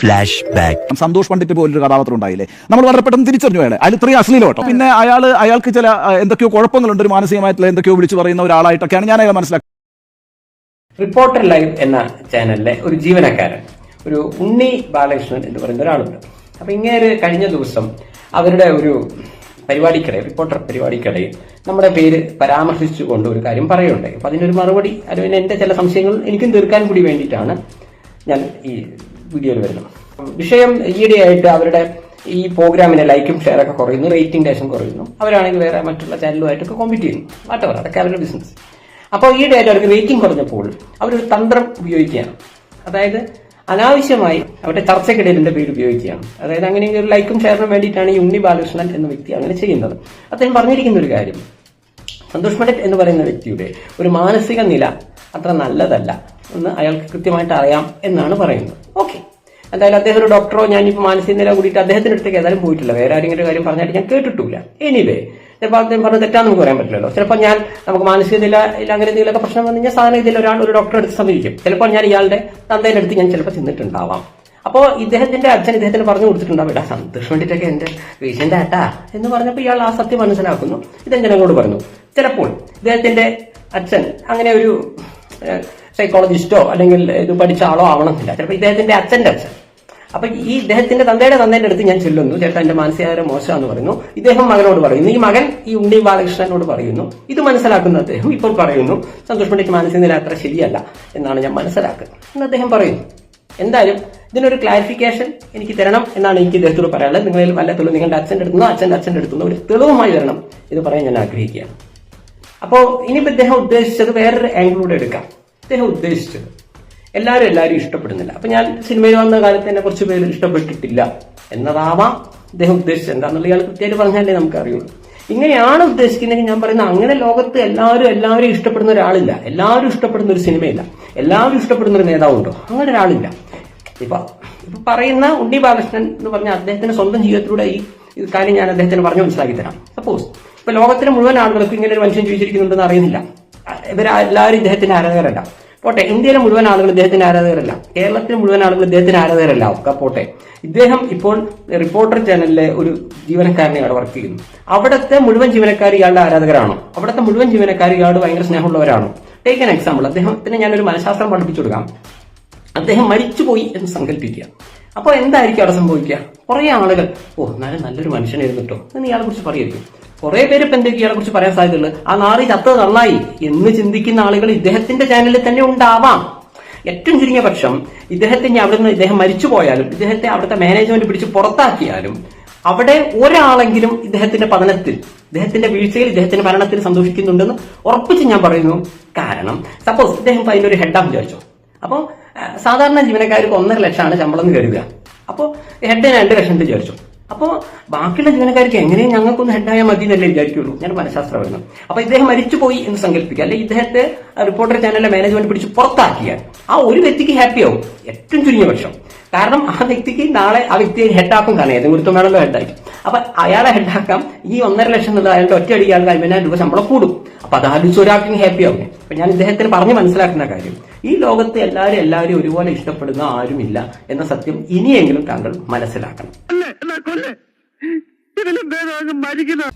Flash back Santhosh Pandit പോലൊരു കഥാപാത്രം ഉണ്ടായില്ലേ? നമ്മൾ വളരെ പെട്ടെന്ന് തിരിച്ചറിഞ്ഞു അയാളെ. അതിൽ ഇത്രയും അശ്ലീലോട്ടോ കേട്ടോ. പിന്നെ അയാൾ അയാൾക്ക് ചില എന്തൊക്കെയോ കുഴപ്പങ്ങളുണ്ട്. ഒരു മാനസികമായിട്ടുള്ള എന്തൊക്കെയോ വിളിച്ചു പറയുന്ന ഒരാളായിട്ടൊക്കെയാണ് ഞാൻ അയാൾ മനസ്സിലാക്കുന്നത്. റിപ്പോർട്ടർ ലൈവ് എന്ന ചാനലിലെ ഒരു ജീവനക്കാരൻ ഒരു ഉണ്ണി ബാലകൃഷ്ണൻ എന്ന് പറയുന്ന ഒരാളുണ്ട്. അപ്പൊ ഇങ്ങനെ കഴിഞ്ഞ ദിവസം അവരുടെ ഒരു പരിപാടിക്കിടയിൽ റിപ്പോർട്ടർ പരിപാടിക്കിടയിൽ നമ്മുടെ പേര് പരാമർശിച്ചു കൊണ്ട് ഒരു കാര്യം പറയുണ്ടായി അപ്പൊ അതിനൊരു മറുപടി അതുപോലെ എന്റെ ചില സംശയങ്ങൾ എനിക്കും തീർക്കാൻ കൂടി വേണ്ടിയിട്ടാണ് ഞാൻ ഈ വീഡിയോയിൽ വരുന്നത് വിഷയം ഈയിടെയായിട്ട് അവരുടെ ഈ പ്രോഗ്രാമിന് ലൈക്കും ഷെയറൊക്കെ കുറയുന്നു റേറ്റിംഗ് ലേശം കുറയുന്നു. അവരാണെങ്കിൽ വേറെ മറ്റുള്ള ചാനലുമായിട്ടൊക്കെ കോമ്പീറ്റ് ചെയ്യുന്നു. വാട്ടവർ അതൊക്കെ അവരുടെ ബിസിനസ് അപ്പോൾ ഈയിടെയായിട്ട് അവർക്ക് റേറ്റിംഗ് കുറഞ്ഞപ്പോൾ അവരൊരു തന്ത്രം ഉപയോഗിക്കുകയാണ്. അതായത് അനാവശ്യമായി അവരുടെ ചർച്ചയ്ക്കിടയിൽ എന്റെ പേര് ഉപയോഗിക്കുകയാണ്. അതായത് അങ്ങനെ ഒരു ലൈക്കും ഷെയറിനും വേണ്ടിയിട്ടാണ് ഈ ഉണ്ണി ബാലകൃഷ്ണൻ എന്ന വ്യക്തി അങ്ങനെ ചെയ്യുന്നത്. അദ്ദേഹം പറഞ്ഞിരിക്കുന്ന ഒരു കാര്യം. സന്തോഷ് പണ്ഡിറ്റ് എന്ന് പറയുന്ന വ്യക്തിയുടെ ഒരു മാനസിക നില അത്ര നല്ലതല്ല എന്ന് അയാൾക്ക് കൃത്യമായിട്ട് അറിയാം എന്നാണ് പറയുന്നത്. എന്തായാലും അദ്ദേഹം ഒരു ഡോക്ടറോ ഞാൻ ഞാനിപ്പോൾ മാനസിക നില കൂടിയിട്ട് അദ്ദേഹത്തിന്റെ അടുത്തേക്ക് ഏതായാലും പോയിട്ടില്ല. വേറെ ആരെങ്കിലും കാര്യം പറഞ്ഞായിട്ട് ഞാൻ കേട്ടിട്ടില്ല. എനിവേ ചിലപ്പോൾ അദ്ദേഹം പറഞ്ഞ തെറ്റാന്ന് നമുക്ക് പറയാൻ പറ്റില്ലല്ലോ. ചിലപ്പോൾ ഞാൻ നമുക്ക് മാനസിക നില ഇല്ല അങ്ങനെ എന്തെങ്കിലുമൊക്കെ പ്രശ്നം വന്നു കഴിഞ്ഞാൽ സാധാരണ ഇതിൽ ഒരാൾ ഒരു ഡോക്ടറെ അടുത്ത് സമീപിക്കും. ചിലപ്പോൾ ഞാൻ ഇയാളുടെ തന്തേന്റെ അടുത്ത് ഞാൻ ചിലപ്പോൾ ചെന്നിട്ടുണ്ടാവാം. അപ്പോൾ ഇദ്ദേഹത്തിന്റെ അച്ഛൻ ഇദ്ദേഹത്തിന് പറഞ്ഞു കൊടുത്തിട്ടുണ്ടാവും ഇടാ സന്തോഷം വേണ്ടിയിട്ടൊക്കെ എന്റെ പേഷ്യന്റ് ആട്ടാ. എന്ന് പറഞ്ഞപ്പോൾ ഇയാൾ ആ സത്യം മനസ്സിലാക്കുന്നു. ഇദ്ദേഹം ജനങ്ങളോട് പറഞ്ഞു. ചിലപ്പോൾ ഇദ്ദേഹത്തിന്റെ അച്ഛൻ അങ്ങനെ ഒരു സൈക്കോളജിസ്റ്റോ അല്ലെങ്കിൽ ഇത് പഠിച്ച ആളോ ആവണമെന്നില്ല. ചിലപ്പോൾ ഇദ്ദേഹത്തിന്റെ അച്ഛന്റെ അച്ഛൻ. അപ്പൊ ഈ ഇദ്ദേഹത്തിന്റെ തന്തയുടെ തന്തയുടെ അടുത്ത് ഞാൻ ചെല്ലുന്നു. ചേട്ടാ എന്റെ മാനസികാരം മോശമാണെന്ന് പറയുന്നു. ഇദ്ദേഹം മകനോട് പറയുന്നു. ഈ മകൻ ഈ ഉണ്ണി ബാലകൃഷ്ണനോട് പറയുന്നു. ഇത് മനസ്സിലാക്കുന്ന അദ്ദേഹം ഇപ്പോൾ പറയുന്നു സന്തോഷ് പണ്ഡിറ്റ് മാനസിക നില അത്ര ശരിയല്ല എന്നാണ് ഞാൻ മനസ്സിലാക്കുന്നത്. എന്ന് അദ്ദേഹം പറയുന്നു. എന്തായാലും ഇതിനൊരു ക്ലാരിഫിക്കേഷൻ എനിക്ക് തരണം എന്നാണ് എനിക്ക് ഇദ്ദേഹത്തോട് പറയാനുള്ളത്. നിങ്ങളിൽ വല്ല തെളിവ് നിങ്ങളുടെ അച്ഛന്റെ അടുത്തുനിന്നോ അച്ഛന്റെ അച്ഛന്റെ അടുത്തുനിന്നോ ഒരു തെളിവുമായി തരണം ഇത് പറയാൻ ഞാൻ ആഗ്രഹിക്കുകയാണ്. അപ്പോൾ ഇനിയിപ്പോൾ ഇദ്ദേഹം ഉദ്ദേശിച്ചത് വേറൊരു ആംഗിളൂടെ എടുക്കാം. ഇദ്ദേഹം ഉദ്ദേശിച്ചത്. എല്ലാവരും എല്ലാവരും ഇഷ്ടപ്പെടുന്നില്ല. അപ്പൊ ഞാൻ സിനിമയിൽ വന്ന കാലത്ത് എന്നെ കുറച്ച് പേര് ഇഷ്ടപ്പെട്ടിട്ടില്ല എന്നതാവാം ഇദ്ദേഹം ഉദ്ദേശിച്ചത്. എന്താണെന്നുള്ള ഇയാൾ കൃത്യമായിട്ട് പറഞ്ഞാലേ നമുക്ക് അറിയുള്ളൂ ഇങ്ങനെയാണ് ഉദ്ദേശിക്കുന്നതെങ്കിൽ ഞാൻ പറയുന്നത് അങ്ങനെ ലോകത്ത് എല്ലാവരും എല്ലാവരും ഇഷ്ടപ്പെടുന്ന ഒരാളില്ല. എല്ലാവരും ഇഷ്ടപ്പെടുന്ന ഒരു സിനിമയില്ല. എല്ലാവരും ഇഷ്ടപ്പെടുന്ന ഒരു നേതാവുണ്ടോ? അങ്ങനെ ഒരാളില്ല. ഇപ്പൊ ഇപ്പൊ പറയുന്ന ഉണ്ണി ബാലകൃഷ്ണൻ എന്ന് പറഞ്ഞ അദ്ദേഹത്തിന്റെ സ്വന്തം ജീവിതത്തിലൂടെ ഈ കാര്യം ഞാൻ അദ്ദേഹത്തിന് പറഞ്ഞു മനസ്സിലാക്കി തരാം. സപ്പോസ് ഇപ്പൊ ലോകത്തിലെ മുഴുവൻ ആളുകൾക്കും ഇങ്ങനെ ഒരു മനുഷ്യൻ ജീവിച്ചിരിക്കുന്നുണ്ടെന്ന് അറിയുന്നില്ല. ഇവരെല്ലാവരും ഇദ്ദേഹത്തിന്റെ ആരാധകരല്ല. പോട്ടെ ഇന്ത്യയിലെ മുഴുവൻ ആളുകൾ ഇദ്ദേഹത്തിന്റെ ആരാധകരല്ല. കേരളത്തിലെ മുഴുവൻ ആളുകൾ ഇദ്ദേഹത്തിന്റെ ആരാധകരല്ല. ഒക്കെ പോട്ടെ. ഇദ്ദേഹം ഇപ്പോൾ റിപ്പോർട്ടർ ചാനലിലെ ഒരു ജീവനക്കാരനെ അവിടെ വർക്ക് ചെയ്യുന്നു. അവിടുത്തെ മുഴുവൻ ജീവനക്കാർ ഇയാളുടെ ആരാധകരാണോ. അവിടുത്തെ മുഴുവൻ ജീവനക്കാർ ഇയാളോട് ഭയങ്കര സ്നേഹമുള്ളവരാണോ? ടേക്ക് ആൻ എക്സാമ്പിൾ അദ്ദേഹത്തിന് ഞാനൊരു മനഃശാസ്ത്രം പഠിപ്പിച്ചു കൊടുക്കാം. അദ്ദേഹം മരിച്ചുപോയി എന്ന് സങ്കല്പിക്കുക അപ്പോൾ എന്തായിരിക്കും അവിടെ സംഭവിക്കുക? കുറേ ആളുകൾ ഓ എന്നാലും നല്ലൊരു മനുഷ്യനായിരുന്നു കേട്ടോ എന്ന് ഇയാളെ കുറിച്ച് പറയായിരിക്കും കുറെ പേര് ഇപ്പൊ എന്തൊക്കെ ഇയാളെ കുറിച്ച് പറയാൻ സാധ്യതയുള്ളത്? ആ നാറി ചത്തത് നന്നായി എന്ന് ചിന്തിക്കുന്ന ആളുകൾ ഇദ്ദേഹത്തിന്റെ ചാനലിൽ തന്നെ ഉണ്ടാവാം. ഏറ്റവും ചുരുങ്ങിയ പക്ഷം ഇദ്ദേഹത്തെ അവിടെ നിന്ന് ഇദ്ദേഹം മരിച്ചു പോയാലും ഇദ്ദേഹത്തെ അവിടുത്തെ മാനേജ്മെന്റ് പിടിച്ച് പുറത്താക്കിയാലും അവിടെ ഒരാളെങ്കിലും ഇദ്ദേഹത്തിന്റെ പതനത്തിൽ ഇദ്ദേഹത്തിന്റെ വീഴ്ചയിൽ ഇദ്ദേഹത്തിന്റെ മരണത്തിൽ സന്തോഷിക്കുന്നുണ്ടെന്ന് ഉറപ്പിച്ച് ഞാൻ പറയുന്നു. കാരണം സപ്പോസ് ഇദ്ദേഹം ഇപ്പൊ അതിനൊരു ഹെഡാം വിചാരിച്ചു. അപ്പോൾ സാധാരണ ജീവനക്കാർക്ക് ഒന്നര ലക്ഷമാണ് ശമ്പളം എന്ന് കരുതുക. അപ്പോൾ ഹെഡിന് രണ്ട് ലക്ഷം വിചാരിച്ചു. അപ്പോൾ ബാക്കിയുള്ള ജീവനക്കാർക്ക് എങ്ങനെയും ഞങ്ങൾക്കൊന്ന് ഹെഡായാൽ മതി എന്നല്ലേ വിചാരിക്കുള്ളൂ. ഞാൻ മനഃശാസ്ത്രമായിരുന്നു അപ്പൊ ഇദ്ദേഹം മരിച്ചുപോയി എന്ന് സങ്കല്പിക്കുക. അല്ലെ ഇദ്ദേഹത്തെ റിപ്പോർട്ടർ ചാനലിലെ മാനേജ്മെന്റ് പിടിച്ച് പുറത്താക്കിയ ആ ഒരു വ്യക്തിക്ക് ഹാപ്പിയാവും ഏറ്റവും ചുരുങ്ങിയ പക്ഷം. കാരണം ആ വ്യക്തിക്ക് നാളെ ആ വ്യക്തിയെ ഹെഡാക്കും കാരണം ഏതെങ്കിലും ഒരുത്തം വേണമല്ലോ ഹെഡായിരിക്കും അപ്പൊ അയാളെ ഹെഡാക്കാം ഈ ഒന്നര ലക്ഷം എന്നുള്ള അയാളുടെ ഒറ്റ അടിക്ക് അയാൾക്ക് രൂപ ശമ്പളം കൂടും. അപ്പൊ അതാലോചിച്ച് ഒരാൾക്കും ഹാപ്പി ആവും. അപ്പൊ ഞാൻ ഇദ്ദേഹത്തിന് പറഞ്ഞ് മനസ്സിലാക്കുന്ന കാര്യം. ഈ ലോകത്ത് എല്ലാവരും എല്ലാവരും ഒരുപോലെ ഇഷ്ടപ്പെടുന്ന ആരുമില്ല എന്ന സത്യം ഇനിയെങ്കിലും താങ്കൾ മനസ്സിലാക്കണം. இதுல வேற மறிக்கணும்